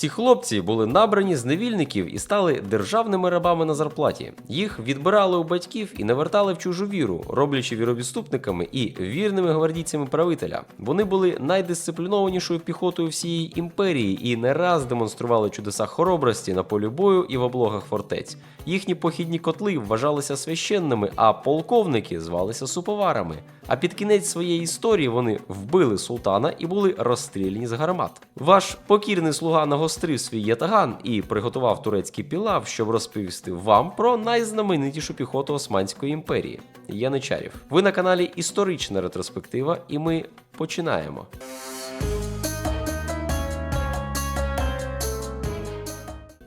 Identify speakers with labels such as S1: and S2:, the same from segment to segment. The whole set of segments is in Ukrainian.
S1: Ці хлопці були набрані з невільників і стали державними рабами на зарплаті. Їх відбирали у батьків і не вертали в чужу віру, роблячи віровідступниками і вірними гвардійцями правителя. Вони були найдисциплінованішою піхотою всієї імперії і не раз демонстрували чудеса хоробрості на полі бою і в облогах фортець. Їхні похідні котли вважалися священними, а полковники звалися суповарами. А під кінець своєї історії вони вбили султана і були розстріляні з гармат. Ваш покірний слуга нагострив свій ятаган і приготував турецький пілав, щоб розповісти вам про найзнаменитішу піхоту Османської імперії яничарів. Ви на каналі Історична ретроспектива, і ми починаємо.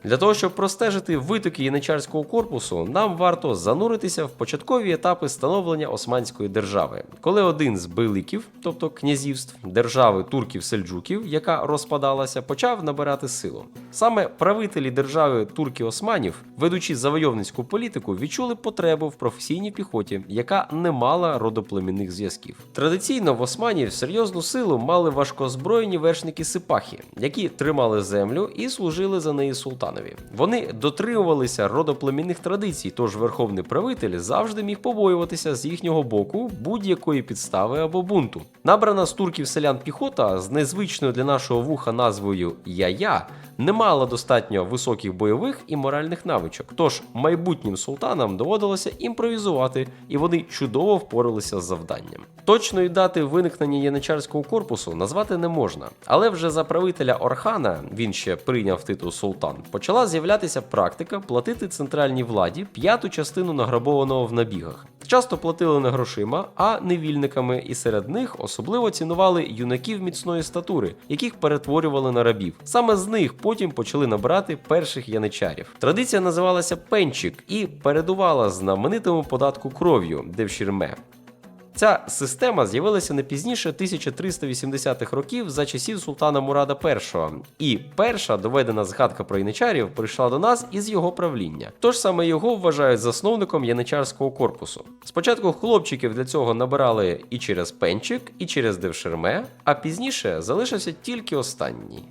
S1: Для того, щоб простежити витоки яничарського корпусу, нам варто зануритися в початкові етапи становлення Османської держави, коли один з биликів, тобто князівств держави турків-сельджуків, яка розпадалася, почав набирати силу. Саме правителі держави турків-османів, ведучи завойовницьку політику, відчули потребу в професійній піхоті, яка не мала родоплемінних зв'язків. Традиційно в османів серйозну силу мали важкозброєні вершники сипахи, які тримали землю і служили за неї султанові. Вони дотримувалися родоплемінних традицій, тож верховний правитель завжди міг побоюватися з їхнього боку будь-якої підстави або бунту. Набрана з турків селян піхота з незвичною для нашого вуха назвою Я-Я не мала достатньо високих бойових і моральних навичок. Тож майбутнім султанам доводилося імпровізувати, і вони чудово впоралися з завданням. Точної дати виникнення яничарського корпусу назвати не можна, але вже за правителя Орхана він ще прийняв титул султан. Почала з'являтися практика платити центральній владі п'яту частину награбованого в набігах. Часто платили не грошима, а невільниками, і серед них особливо цінували юнаків міцної статури, яких перетворювали на рабів. Саме з них потім почали набирати перших яничарів. Традиція називалася пенчик і передувала знаменитому податку кров'ю девшірме. Ця система з'явилася не пізніше 1380-х років за часів султана Мурада І. І перша доведена згадка про яничарів прийшла до нас із його правління. Тож саме його вважають засновником яничарського корпусу. Спочатку хлопчиків для цього набирали і через пенчик, і через девшерме, а пізніше залишився тільки останній.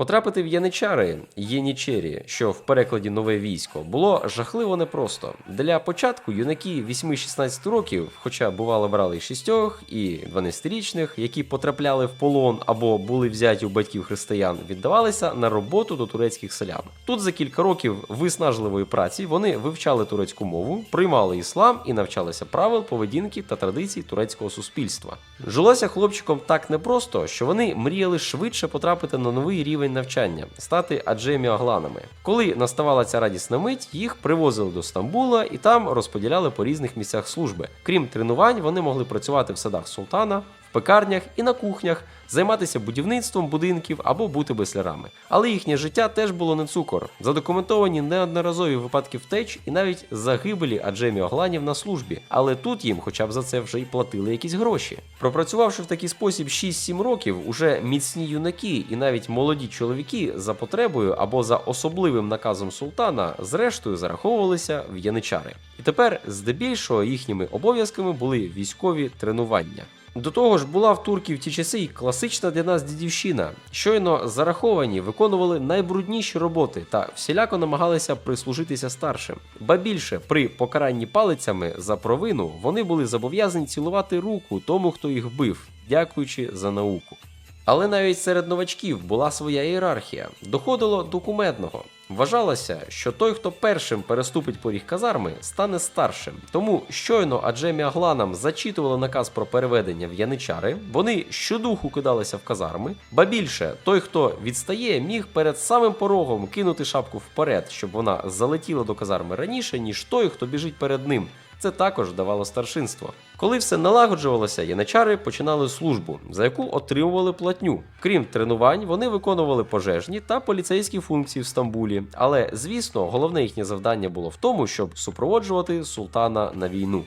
S1: Потрапити в яничари єнічері, що в перекладі нове військо, було жахливо непросто. Для початку юнаки 8-16 років, хоча бувало брали 6 і 12-річних, які потрапляли в полон або були взяті у батьків християн, віддавалися на роботу до турецьких селян. Тут за кілька років виснажливої праці вони вивчали турецьку мову, приймали іслам і навчалися правил поведінки та традицій турецького суспільства. Жилося хлопчикам так непросто, що вони мріяли швидше потрапити на новий рівень навчання, стати аджеміогланами. Коли наставала ця радісна мить, їх привозили до Стамбула і там розподіляли по різних місцях служби. Крім тренувань, вони могли працювати в садах султана, пекарнях і на кухнях, займатися будівництвом будинків або бути беслярами. Але їхнє життя теж було не цукор. Задокументовані неодноразові випадки втеч і навіть загибелі аджеміогланів на службі. Але тут їм, хоча б за це вже й платили якісь гроші. Пропрацювавши в такий спосіб 6-7 років, уже міцні юнаки і навіть молоді чоловіки за потребою або за особливим наказом султана, зрештою зараховувалися в яничари. І тепер, здебільшого, їхніми обов'язками були військові тренування. До того ж, була в турків ті часи й класична для нас дідівщина. Щойно зараховані виконували найбрудніші роботи та всіляко намагалися прислужитися старшим. Ба більше, при покаранні палицями за провину вони були зобов'язані цілувати руку тому, хто їх бив, дякуючи за науку. Але навіть серед новачків була своя ієрархія. Доходило до кумедного. Вважалося, що той, хто першим переступить поріг казарми, стане старшим. Тому щойно Аджемі Агланам зачитували наказ про переведення в яничари, вони щодуху кидалися в казарми. Ба більше, той, хто відстає, міг перед самим порогом кинути шапку вперед, щоб вона залетіла до казарми раніше, ніж той, хто біжить перед ним. Це також давало старшинство. Коли все налагоджувалося, яничари починали службу, за яку отримували платню. Крім тренувань, вони виконували пожежні та поліцейські функції в Стамбулі. Але, звісно, головне їхнє завдання було в тому, щоб супроводжувати султана на війну.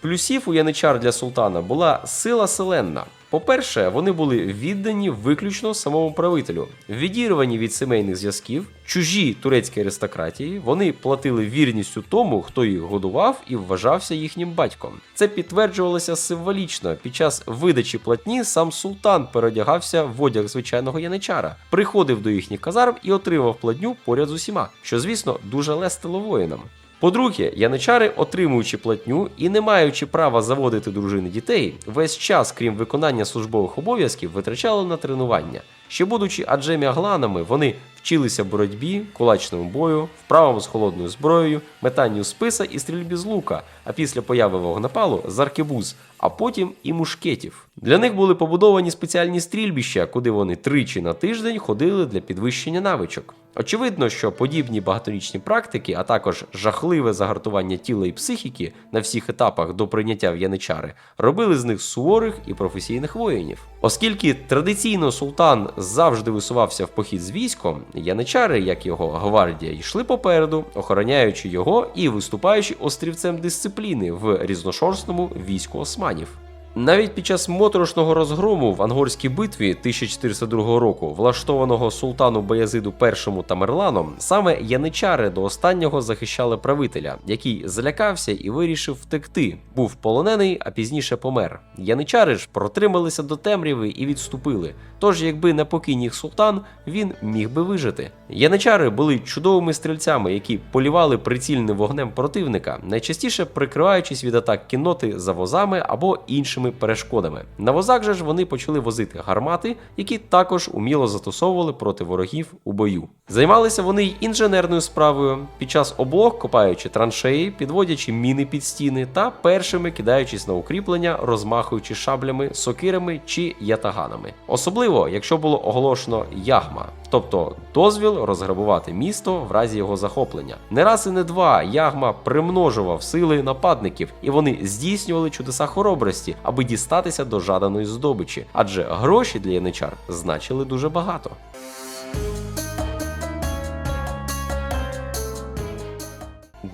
S1: Плюсів у яничар для султана була сила селенна. По-перше, вони були віддані виключно самому правителю, відірвані від сімейних зв'язків, чужі турецькій аристократії, вони платили вірністю тому, хто їх годував і вважався їхнім батьком. Це підтверджувалося символічно. Під час видачі платні сам султан переодягався в одяг звичайного яничара, приходив до їхніх казарм і отримав платню поряд з усіма, що, звісно, дуже лестило воїнам. По-друге, яничари, отримуючи платню і не маючи права заводити дружини дітей, весь час, крім виконання службових обов'язків, витрачали на тренування. Ще будучи аджемі агланами, вони вчилися боротьбі, кулачному бою, вправам з холодною зброєю, метанню списа і стрільбі з лука, а після появи вогнепалу з аркебуз, а потім і мушкетів. Для них були побудовані спеціальні стрільбища, куди вони тричі на тиждень ходили для підвищення навичок. Очевидно, що подібні багаторічні практики, а також жахливе загартування тіла і психіки на всіх етапах до прийняття в яничари, робили з них суворих і професійних воїнів. Оскільки традиційно султан завжди висувався в похід з військом, яничари, як його гвардія, йшли попереду, охороняючи його і виступаючи острівцем дисципліни в різношорстному війську османів. Навіть під час моторошного розгрому в Ангорській битві 1402 року, влаштованого султану Баязиду І Тамерланом, саме яничари до останнього захищали правителя, який злякався і вирішив втекти. Був полонений, а пізніше помер. Яничари ж протрималися до темряви і відступили. Тож, якби не покинь їх султан, він міг би вижити. Яничари були чудовими стрільцями, які полівали прицільним вогнем противника, найчастіше прикриваючись від атак кінноти за возами або іншими перешкодами. На возах же ж вони почали возити гармати, які також уміло застосовували проти ворогів у бою. Займалися вони й інженерною справою під час облог, копаючи траншеї, підводячи міни під стіни та першими кидаючись на укріплення, розмахуючи шаблями, сокирами чи ятаганами. Особливо, якщо було оголошено ягма, тобто дозвіл розграбувати місто в разі його захоплення. Не раз і не два ягма примножував сили нападників, і вони здійснювали чудеса хоробрості, аби дістатися до жаданої здобичі, адже гроші для яничар значили дуже багато.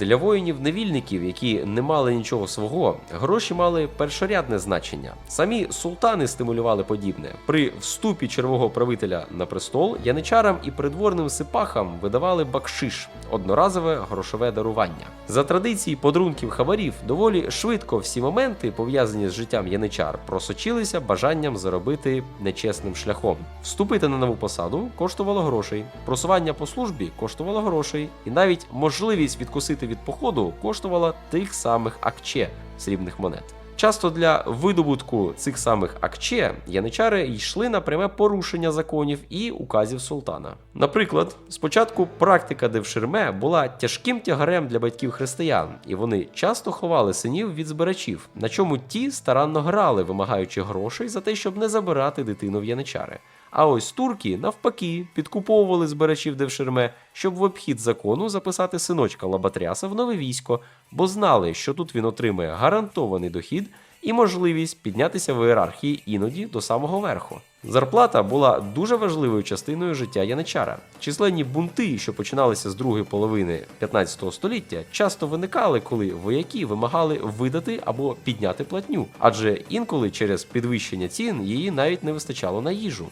S1: Для воїнів-невільників, які не мали нічого свого, гроші мали першорядне значення. Самі султани стимулювали подібне. При вступі червого правителя на престол яничарам і придворним сипахам видавали бакшиш одноразове грошове дарування. За традиції подарунків хабарів, доволі швидко всі моменти, пов'язані з життям яничар, просочилися бажанням заробити нечесним шляхом. Вступити на нову посаду коштувало грошей, просування по службі коштувало грошей, і навіть можливість відкусити від походу коштувала тих самих акче срібних монет. Часто для видобутку цих самих акче яничари йшли на пряме порушення законів і указів султана. Наприклад, спочатку практика девширме була тяжким тягарем для батьків християн, і вони часто ховали синів від збирачів, на чому ті старанно грали, вимагаючи грошей за те, щоб не забирати дитину в яничари. А ось турки, навпаки, підкуповували збирачів девширме, щоб в обхід закону записати синочка Лабатряса в нове військо, бо знали, що тут він отримує гарантований дохід і можливість піднятися в ієрархії іноді до самого верху. Зарплата була дуже важливою частиною життя яничара. Численні бунти, що починалися з другої половини 15 століття, часто виникали, коли вояки вимагали видати або підняти платню, адже інколи через підвищення цін її навіть не вистачало на їжу.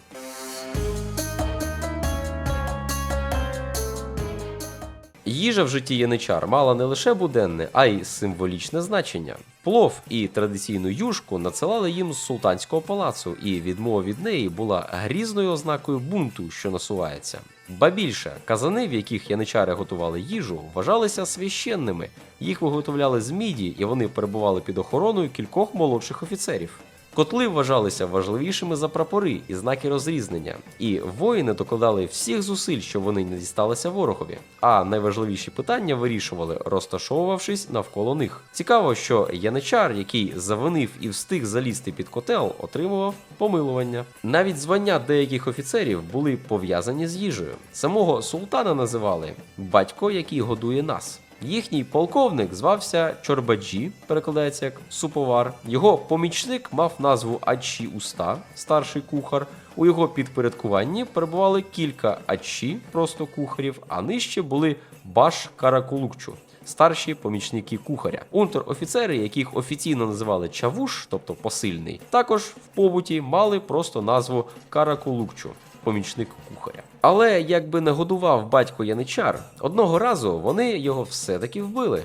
S1: Їжа в житті яничар мала не лише буденне, а й символічне значення. Плов і традиційну юшку надсилали їм з султанського палацу, і відмова від неї була грізною ознакою бунту, що насувається. Ба більше, казани, в яких яничари готували їжу, вважалися священними. Їх виготовляли з міді, і вони перебували під охороною кількох молодших офіцерів. Котли вважалися важливішими за прапори і знаки розрізнення, і воїни докладали всіх зусиль, щоб вони не дісталися ворогові. А найважливіші питання вирішували, розташовувавшись навколо них. Цікаво, що яничар, який завинив і встиг залізти під котел, отримував помилування. Навіть звання деяких офіцерів були пов'язані з їжею. Самого султана називали батько, який годує нас. Їхній полковник звався Чорбаджі, перекладається як суповар. Його помічник мав назву Ачі Уста, старший кухар. У його підпорядкуванні перебували кілька ачі, просто кухарів, а нижче були баш каракулукчу. старші помічники кухаря. Унтер-офіцери, яких офіційно називали чавуш, тобто посильний, також в побуті мали просто назву каракулукчу. Помічник кухаря. Але якби не годував батько Яничар, одного разу вони його все-таки вбили.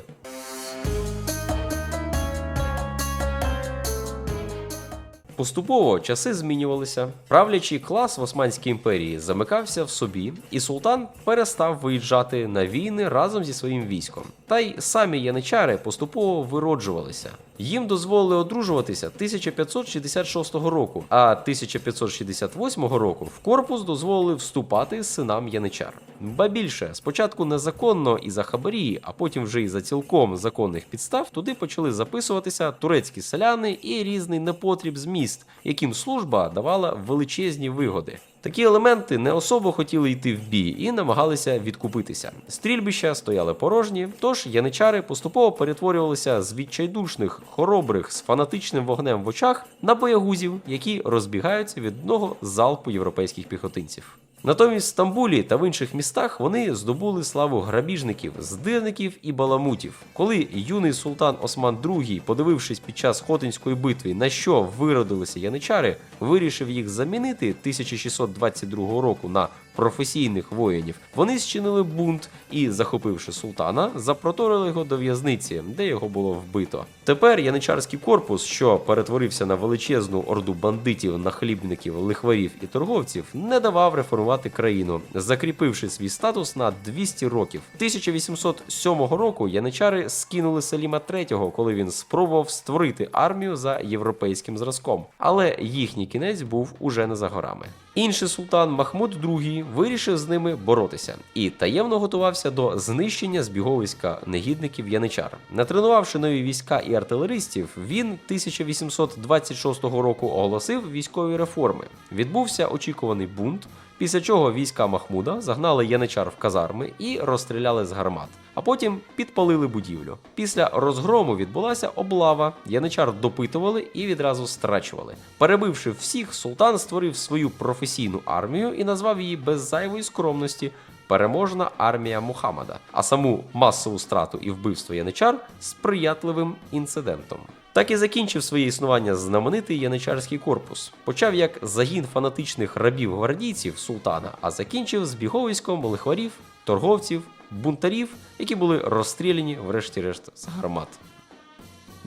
S1: Поступово часи змінювалися. Правлячий клас в Османській імперії замикався в собі, і султан перестав виїжджати на війни разом зі своїм військом. Та й самі яничари поступово вироджувалися. Їм дозволили одружуватися 1566 року, а 1568 року в корпус дозволили вступати синам яничар. Ба більше, спочатку незаконно і за хабарі, а потім вже і за цілком законних підстав туди почали записуватися турецькі селяни і різний непотріб з міст, яким служба давала величезні вигоди. Такі елементи не особо хотіли йти в бій і намагалися відкупитися. Стрільбища стояли порожні, тож яничари поступово перетворювалися з відчайдушних, хоробрих, з фанатичним вогнем в очах на боягузів, які розбігаються від одного залпу європейських піхотинців. Натомість в Стамбулі та в інших містах вони здобули славу грабіжників, здирників і баламутів. Коли юний султан Осман II, подивившись під час Хотинської битви, на що виродилися яничари, вирішив їх замінити 1622 року на професійних воїнів. Вони зчинили бунт і, захопивши султана, запроторили його до в'язниці, де його було вбито. Тепер яничарський корпус, що перетворився на величезну орду бандитів, нахлібників, лихварів і торговців, не давав реформувати країну, закріпивши свій статус на 200 років. 1807 року яничари скинули Саліма III, коли він спробував створити армію за європейським зразком. Але їхній кінець був уже не за горами. Інший султан Махмуд II вирішив з ними боротися і таємно готувався до знищення збіговиська негідників яничар. Натренувавши нові війська і артилеристів, він 1826 року оголосив військові реформи. Відбувся очікуваний бунт. Після чого війська Махмуда загнали яничар в казарми і розстріляли з гармат, а потім підпалили будівлю. Після розгрому відбулася облава. Яничар допитували і відразу страчували. Перебивши всіх, султан створив свою професійну армію і назвав її без зайвої скромності. Переможна армія Мухаммада, а саму масову страту і вбивство яничар сприятливим інцидентом. Так і закінчив своє існування знаменитий яничарський корпус. Почав як загін фанатичних рабів-гвардійців султана, а закінчив збіговиськом лихварів, торговців, бунтарів, які були розстріляні, врешті-решт, з гармат.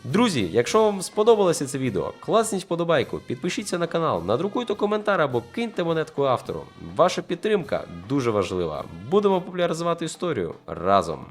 S1: Друзі, якщо вам сподобалося це відео, класніть вподобайку, підпишіться на канал, надрукуйте коментар або киньте монетку автору. Ваша підтримка дуже важлива. Будемо популяризувати історію разом.